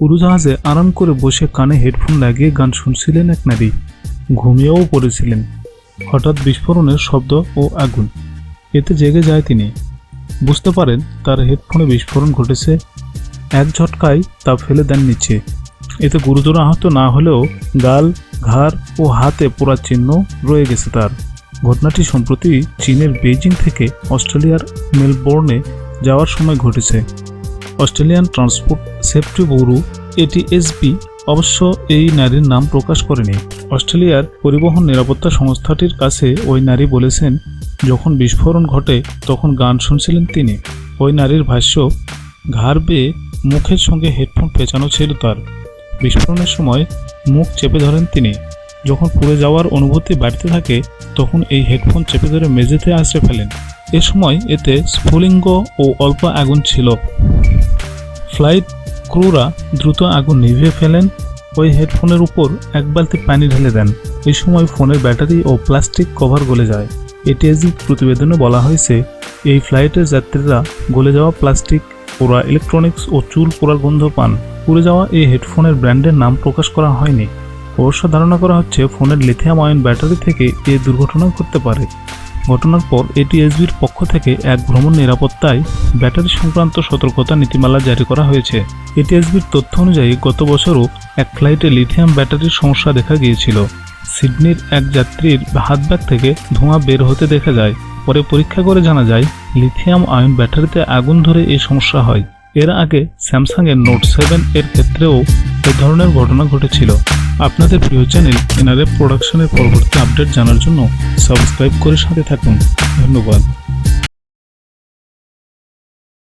উড়োজাহাজে আরাম করে বসে কানে হেডফোন লাগিয়ে গান শুনছিলেন এক নারী। ঘুমিয়েও পড়েছিলেন। হঠাৎ বিস্ফোরণের শব্দ ও আগুন। এতে জেগে যায় তিনি। বুঝতে পারেন, তার হেডফোনে বিস্ফোরণ ঘটেছে। এক ঝটকায় তা ফেলে দেন নিচে। এতে গুরুতর আহত না হলেও গাল, ঘাড় ও হাতে পোড়া চিহ্ন রয়ে গেছে তার। ঘটনাটি সম্প্রতি চীনের বেইজিং থেকে অস্ট্রেলিয়ার মেলবোর্নে যাওয়ার সময় ঘটেছে। Australian transport safety bureau ATSB অবশ্য এই নারীর নাম প্রকাশ করেনি। অস্ট্রেলিয়ার পরিবহন নিরাপত্তা সংস্থাটির কাছে ওই নারী বলেছেন, যখন বিস্ফোরণ ঘটে, তখন গান শুনছিলেন তিনি। ওই নারীর ভাষ্য, ঘাড় বেয়ে মুখের সঙ্গে হেডফোন পেঁচানো ছিল তার। বিস্ফোরণের সময় মুখ চেপে ধরেন তিনি। যখন পুড়ে যাওয়ার অনুভূতি বাড়তে থাকে, তখন এই হেডফোন চেপে ধরে মেঝেতে আছড়ে ফেলেন। এ সময় এতে স্ফুলিঙ্গ ও অল্প আগুন ছিল। ফ্লাইট ক্রুরা দ্রুত আগুন নিভিয়ে ফেলেন। ওই হেডফোনের উপর এক বালতি পানি ঢেলে দেন। এই সময় ফোনের ব্যাটারি ও প্লাস্টিক কভার গলে যায়। এটিএসি প্রতিবেদনে বলা হয়েছে, এই ফ্লাইটের যাত্রীরা গলে যাওয়া প্লাস্টিক, পোড়া ইলেকট্রনিক্স ও চুল পোড়ার গন্ধ পান। পুড়ে যাওয়া এই হেডফোনের ব্র্যান্ডের নাম প্রকাশ করা হয়নি। অবশ্য ধারণা করা হচ্ছে, ফোনের লিথিয়াম আয়ন ব্যাটারি থেকে এই দুর্ঘটনা ঘটতে পারে। ঘটনার পর এটিএসবির পক্ষ থেকে এক ভ্রমণ নিরাপত্তায় ব্যাটারি সংক্রান্ত সতর্কতা নীতিমালা জারি করা হয়েছে। এটিএসবির তথ্য অনুযায়ী গত বছরও এক ফ্লাইটে লিথিয়াম ব্যাটারির সমস্যা দেখা গিয়েছিল। সিডনির এক যাত্রীর হাত ব্যাগ থেকে ধোঁয়া বের হতে দেখা যায়। পরে পরীক্ষা করে জানা যায়, লিথিয়াম আয়ন ব্যাটারিতে আগুন ধরে এই সমস্যা হয়। এর আগে স্যামসাংয়ের নোট সেভেন এর ক্ষেত্রেও এ ধরনের ঘটনা ঘটেছিল। আপনাদের প্রিয় চ্যানেল এনআরএফ প্রোডাকশনের পরবর্তী আপডেট জানার জন্য সাবস্ক্রাইব করে সাথে থাকুন। ধন্যবাদ।